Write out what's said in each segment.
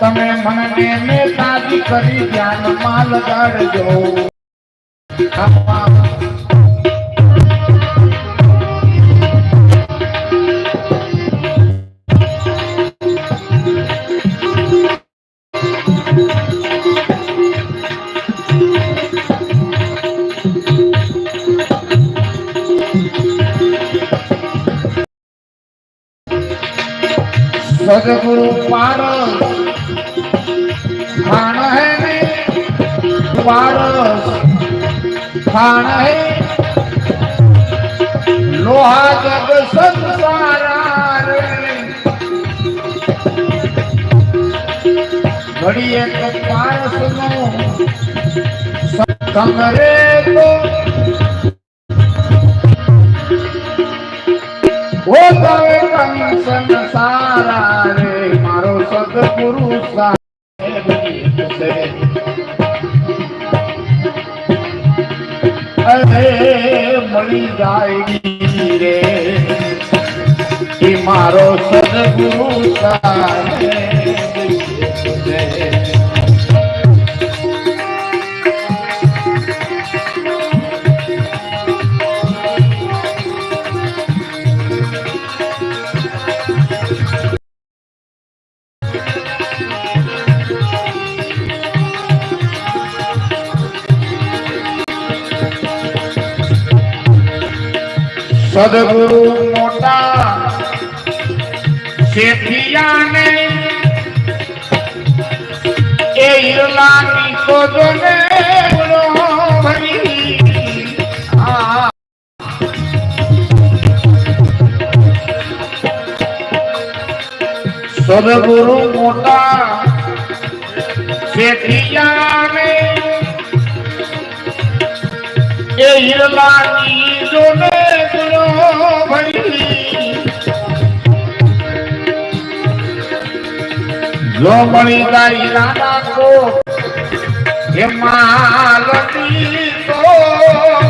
તમે મને નેતાજી કરી ધ્યાનમાં લગાડજો. सदगुरु पारो खाना है में पारो खाना है। लोहा जग संसार घड़ी एक पारस नो कमरे Hare સદગુરુ મોટા શેઠિયાને એ ઈરલાની કોદને બોલો ભરી સદગુરુ મોટા શેઠિયાને એ ઈરલાની જોને જો જાય રાણા કો એ માલતી તો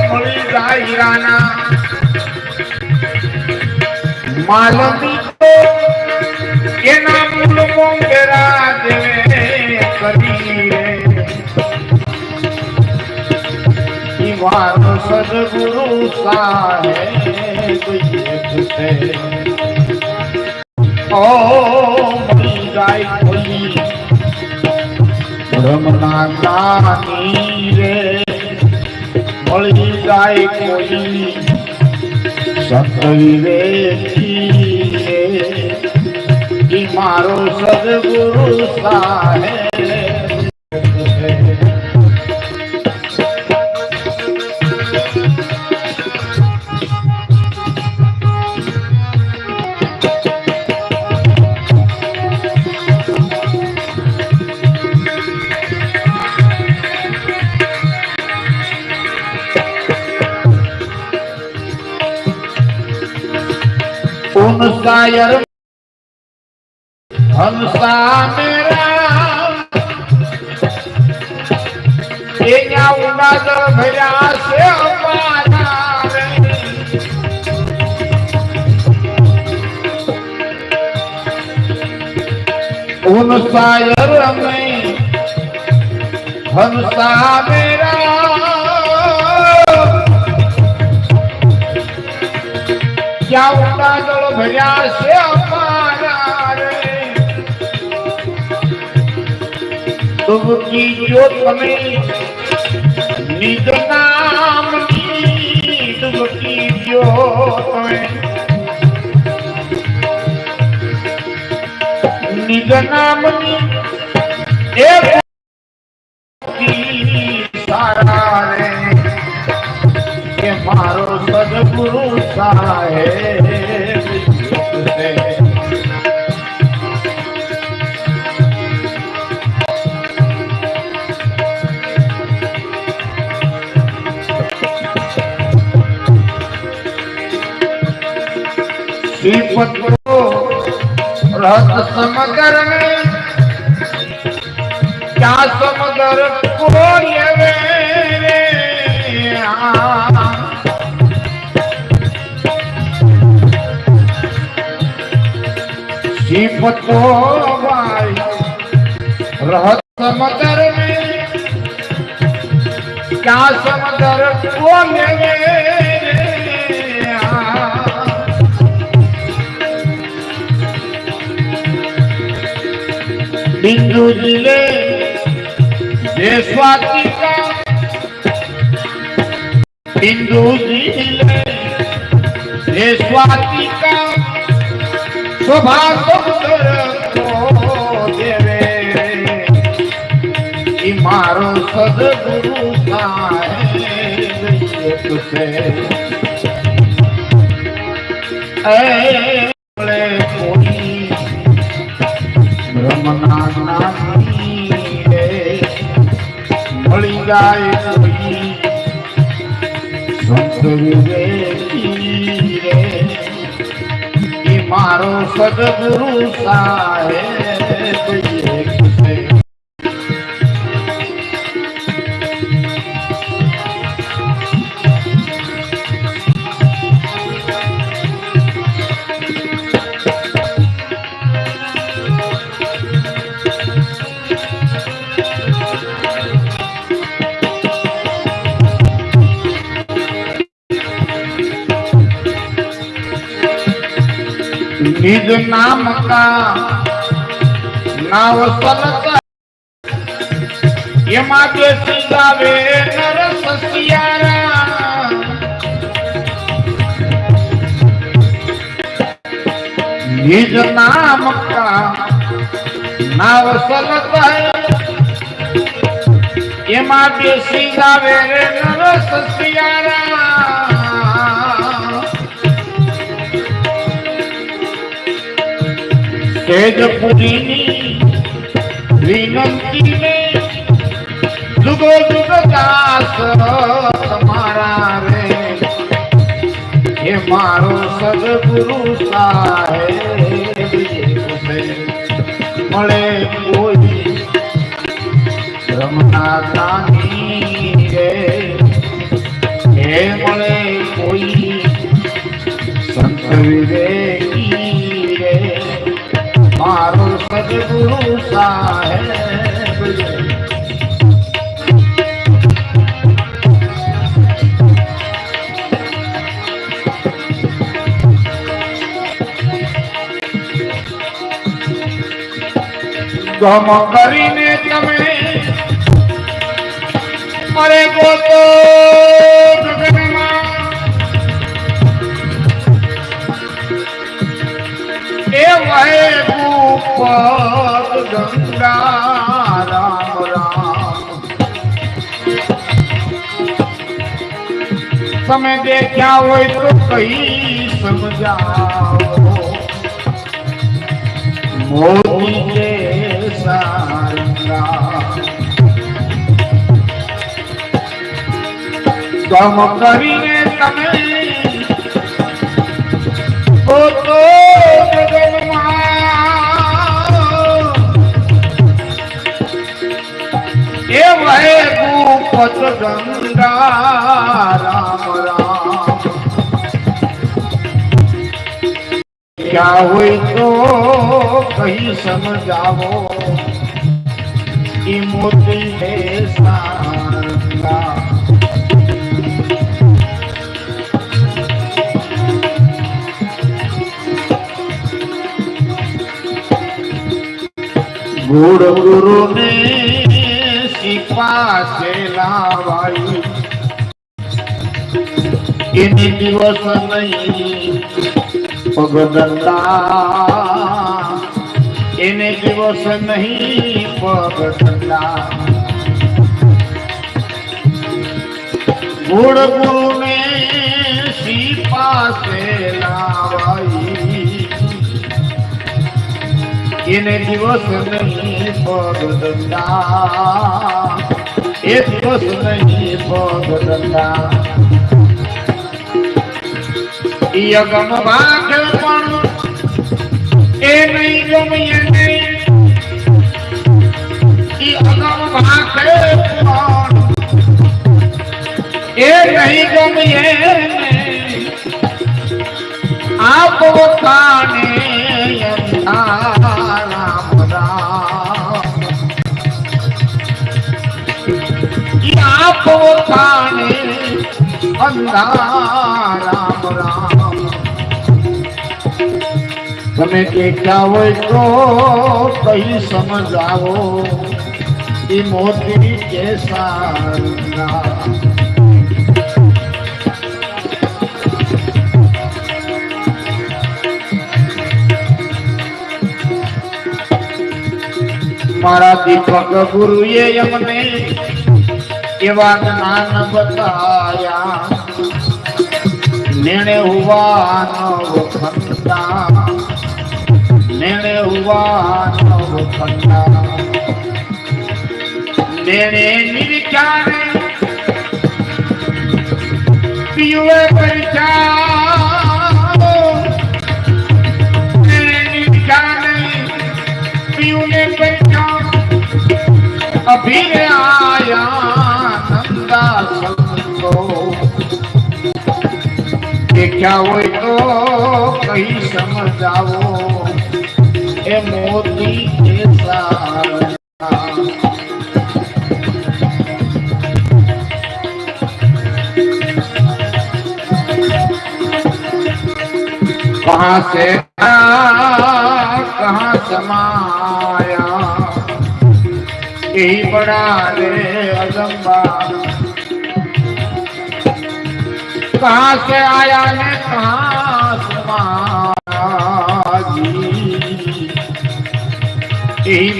મળી જાય રાણા માલતી તો એના મૂળ મોંગરા દેવે કરી મારો સદગુરુ સાહેબ છે ઓ મળી જાય કોઈ બ્રહ્મના જ્ઞાની રે મળી જાય કોઈ સંત રે મારો સદગુરુ સાહેબ यार हमसा मेरा भैया से उन सायर में हमसा मेरा क्या उनका जो ભર્યા છે અમારા ડૂબકી જો તમે નિજ નામની समदर में क्या समदर बोले बिंदु ज़िले स्वाति का बिंदु ज़िले देशवासी का शोभा ચૂસે મળી જાય કોઈ સંત મારો સદગુરુ સાહેબ निज नाम का नाव सलत ये मागे सिगावे नर ससियारा। निज नाम का नाव सलत है ये मागे सिगावे नर ससियारा। તેજપુરીની વિનંતીને જુગો જુગ દાસ તમારા રે એ મારો સદગુરુ સાહેબ છે. મળે કોઈ રમના કાની રે એ મળે કોઈ સંત વિવેકી રે મારો સદગુરુ સાહેબ. ગમ કરીને તમે મરે ગોતો એ વહે समय देखा हो तो कई समझाओ। मोदी के सारा सारंगा। गम करीने तमें तो ભૂપત ગંગા રામ રામ. ક્યાં હોય તો કઈ સમજાવો. એ મોતી હે ગુડ ગુરુ ને પાસે લાવાઈ એની દિવસ નહીં એને દિવસ નહીં પગદંડા ગુડ ગુરુ ને સી પાસે લાવાઈ એને દિવસ નહીં પગદંડા એ દિવસ નહીં પગદંડા અગમ ભાગ પણ એ નહીં ગમીએ નહીં. અગમ એ નહીં ગમીએ આપ પોતાને ધંધા રામ રામ તમે કેટા હોય તો કઈ સમજાવો એ મોતી કે સારા મારા દીપક ગુરુએ અમને એવા જ્ઞાન બતાયા નેણે હુવાન વખંડા નેણે હુવાન વખંડા નેણે નિર્ચારે પીવે પરિચારો નેણે નિર્ચારે પીવે પરિચારો અભિરે આયા દેખ્યા હોય તો કઈ સમજાવો એ મોતી કે સારા कहाँ से आया कहाँ समाया यही बड़ा रे कहाँ से आया ने कहाँ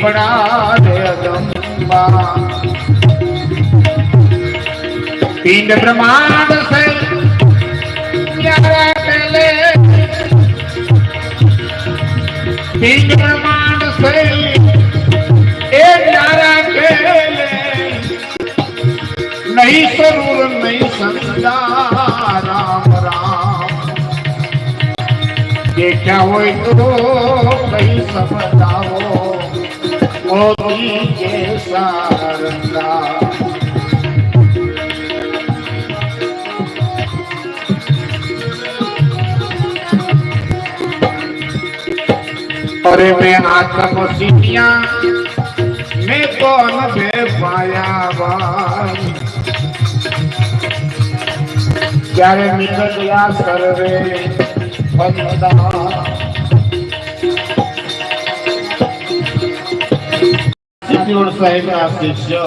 बड़ा पिंड ब्रह्मांड से पहले। पिंड ब्रह्मांड से एक नारा खेले। नहीं सरूर नहीं संदा देखा हो तो कहीं समझाओ मोदी के सारंगा अरे मैं आत्म सीनिया मैं कौन बे पाया ત્યારે નીકળ્યા સર્વે બંદા સિદ્ધિવડ સાહેબ ના શિષ્ય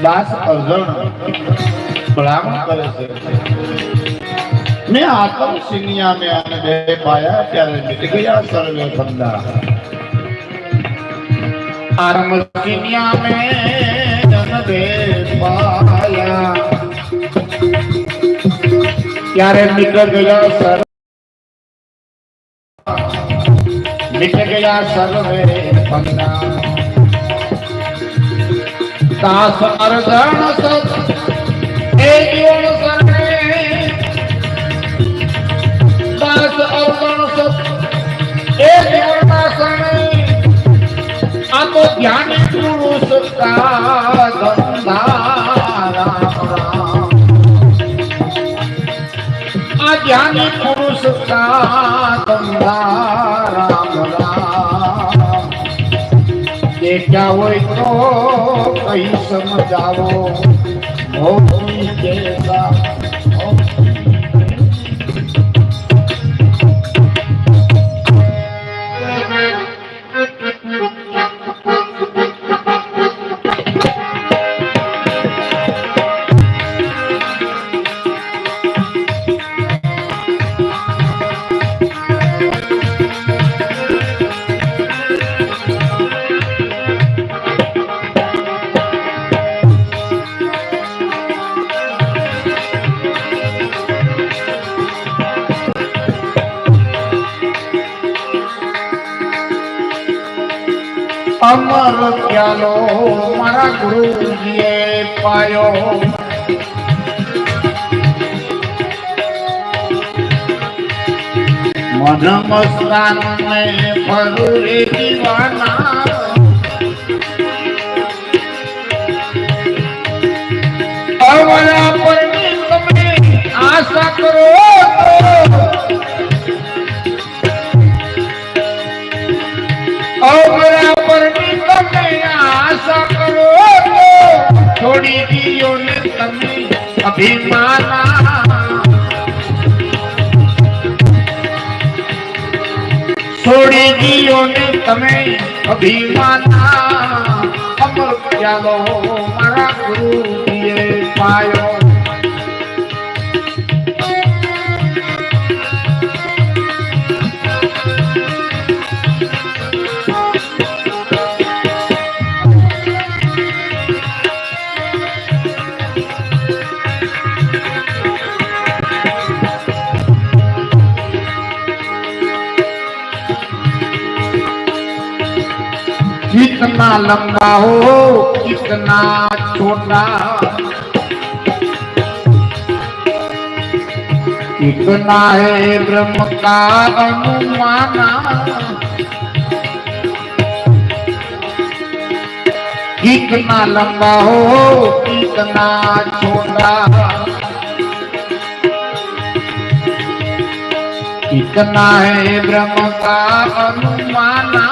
દાસ અર્જણ ભલામણ કરે છે મેં આતમ સિનિયા મેં આને બે પાયા ત્યારે મિટ ગયા સર્વે બંદા આરમ સિનિયા મેં જન બે પાયા ત્યારે નીકળ ગયા સર મિટ ગયા સર્વે બંદા દાસ અર્ધણ સત એ જોણ સરણે દાસ અર્ધણ સત એ દેવતા સરણે આ તો જ્ઞાન પુરુષ કા ધંધા આ જ્ઞાની હોય તો કઈ સમજાવો મોતી કેસા પ્યાલો મારા ગુરુજીએ પાયો. નમસ્કાર ફરુરે દીવાના. અવરા પર તમે આશા કરો અવરા છોડી દીયો ને તમે અભિમાના છોડી દીયો ને તમે અભિમાના અમર ચાલો મારા ગુરુજીએ પાયો कितना लंबा हो कितना छोटा। कितना है ब्रह्म का अनुमाना। कितना लंबा हो कितना छोटा। कितना है ब्रह्म का अनुमाना।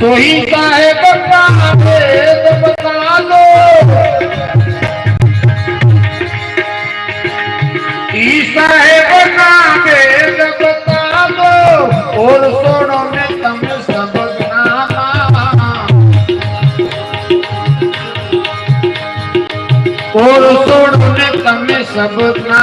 तो ही काहे गंगा तो बता लो ईसा है बता गंगा तो बता दो। और सोनो में तम समझना और सोनो में तम समझना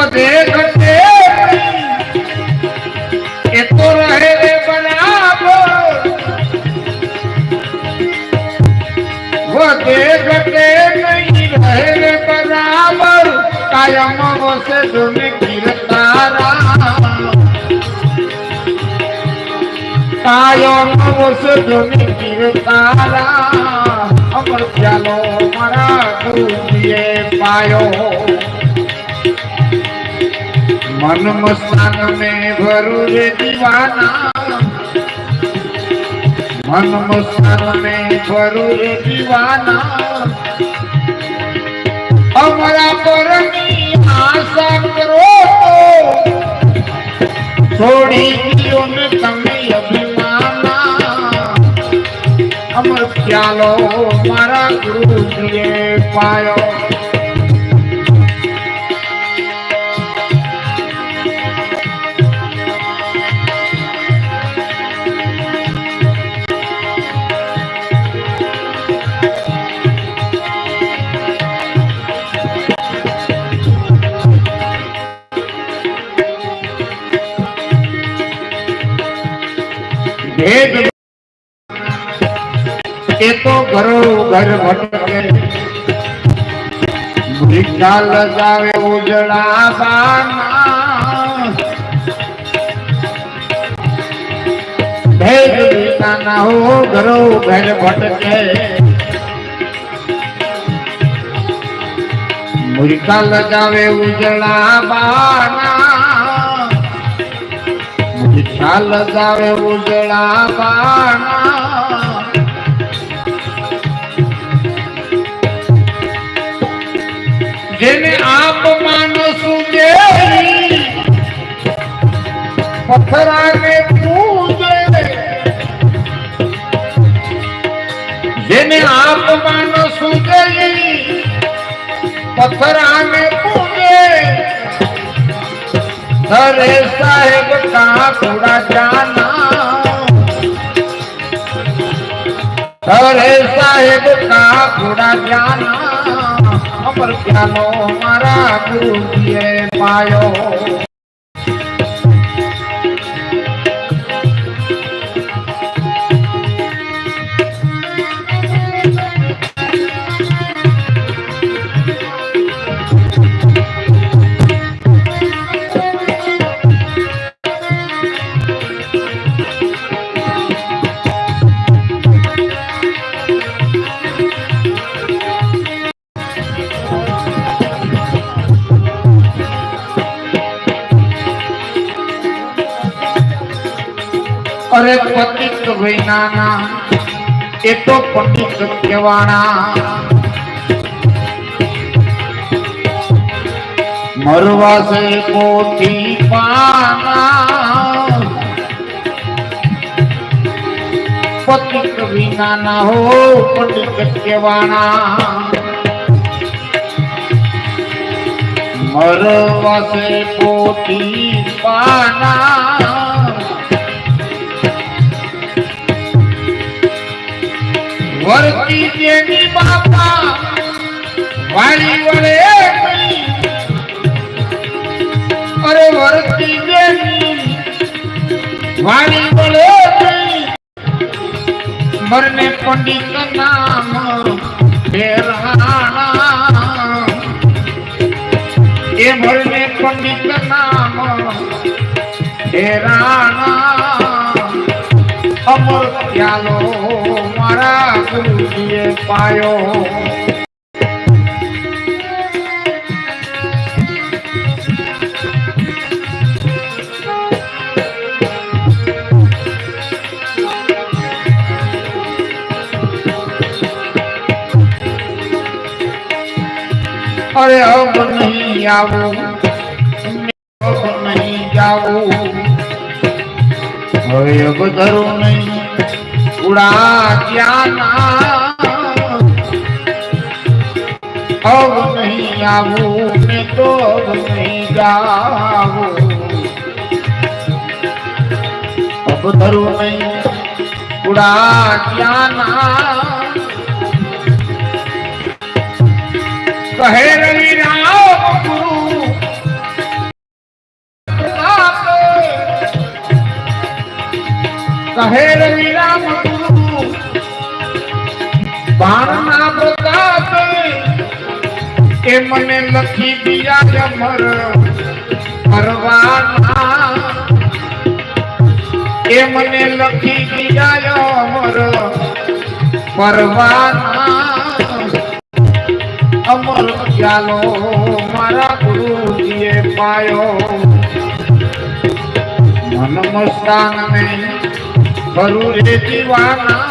વધે ઘટે એ તો રહે રે બનાવ વધે ઘટે નહીં, રહે રે બરાબર. કાયમ વસે ધૂન ગીરતારા કાયમ વસે ધૂન ગીરતારા પાયો. મન મસ્તાન મે ભરું રે દીવાના. મન મસ્તાન મે ભરું રે દીવાના. અમારા પરની આશા કરો છોડી દિયો ને તમે અભિમાના. અમર ખ્યાલો મારા ગુરુજીએ પાયો. ભેદ એ તો ઘરો ઘર ભટકે ભીખા લગાવે ઉજળા બાના ભેદ વિના ના હો ઘરો ઘર ભટકે મૂર્ખા લગાવે ઉજળા બાના મૂર્ખા લગાવે ઉજળા બાણા જેને આપ માનો સુજે પથરાને પૂજે. જેને આપ માનો સુજે પથરાને અરે સાહેબ, કા થોડા જાના અરે સાહેબ, કા થોડા જાના અમર ક્યાનો મારા ગુરુજીએ પાયો. વૈનાના એ તો પતિત કહેવાના મરવા સે પોથી પાના પતિત વિનાના હો પંડિત કહેવાના મરવા સે પોથી પાના વર્તી દેવી બાપા, વાળી વળે. અરે વર્તી દેવી વાળી વળે. મરને પંડિત નામ ફેરાણા એ મરને પંડિત નામ ફેરાણા અમર પ્યાલો ગુરુજીએ પાયો. અરે અબ નહીં આવું. નહીં જાવું. હવે અબ ધરું નહીં. ઉડા જ્ઞાના અબ નહીં આવું ને તો નહીં જાવું. અબ ધરું નહીં ઉડા જ્ઞાના કહે રવિ રામ ગુરુ, કહે રવિ રામ ગુરુ બાણના એ મને લખી દિયા અમર કરવાના એ મને લખી દિયા અમર પરવાના અમર ચાલો મારા ગુરુજીએ પાયો મન મસ્તાન ને કરું રે દીવાના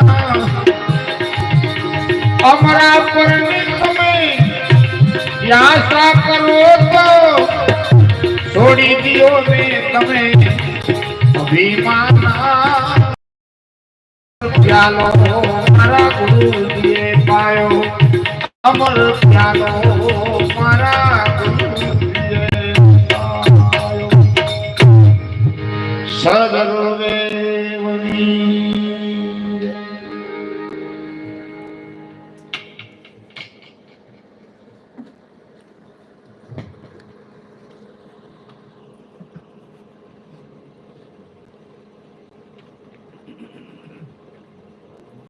અમરા પર તમે આશા કરો તો છોડી દિયો ને તમે અભિમાન ચાલો મારા ગુરુજીએ પાયો અમર પ્યાલો મારા